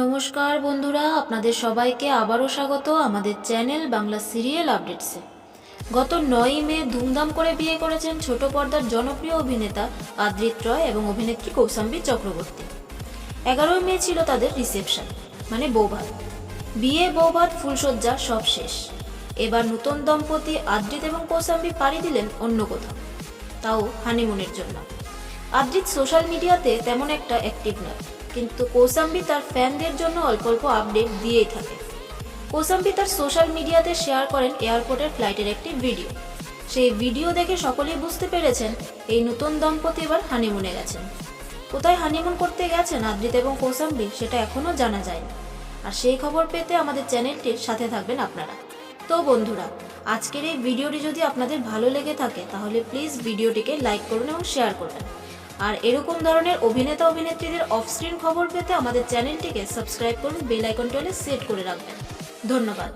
নমস্কার বন্ধুরা, আপনাদের সবাইকে আবারও স্বাগত আমাদের চ্যানেল বাংলা সিরিয়াল আপডেটসে। গত নয়ই মে ধুমধাম করে বিয়ে করেছেন ছোট পর্দার জনপ্রিয় অভিনেতা আদ্রিত রয় এবং অভিনেত্রী কৌশাম্বী চক্রবর্তী। এগারোই মে ছিল তাদের রিসেপশন মানে বৌভাত। বিয়ে, বৌভাত ফুলসজ্জা সব শেষ। এবার নতুন দম্পতি আদ্রিত এবং কৌশাম্বী পাড়ি দিলেন অন্য কোথাও। তাও হানিমুনের জন্য। আদ্রিত সোশ্যাল মিডিয়াতে তেমন একটা অ্যাক্টিভ নয়। কিন্তু কৌসাম্বি তার ফ্যানদের জন্য অল্প অল্প আপডেট দিয়েই থাকে। কৌসাম্বি তার সোশ্যাল মিডিয়াতে শেয়ার করেন এয়ারপোর্টের ফ্লাইটের একটি ভিডিও। সেই ভিডিও দেখে সকলেই বুঝতে পেরেছেন, এই নতুন দম্পতি এবার হানিমুনে গেছেন। কোথায় হানিমুন করতে গেছেন আদ্রিত এবং কৌসাম্বি সেটা এখনও জানা যায়নি। আর সেই খবর পেতে আমাদের চ্যানেলটির সাথে থাকবেন আপনারা। তো বন্ধুরা, আজকের এই ভিডিওটি যদি আপনাদের ভালো লেগে থাকে, তাহলে প্লিজ ভিডিওটিকে লাইক করুন এবং শেয়ার করবেন। আর এরকম ধরনের অভিনেতা অভিনেত্রীদের অফস্ক্রিন খবর পেতে আমাদের চ্যানেলটিকে সাবস্ক্রাইব করুন বেল আইকনটি সেট করে রাখবেন। ধন্যবাদ।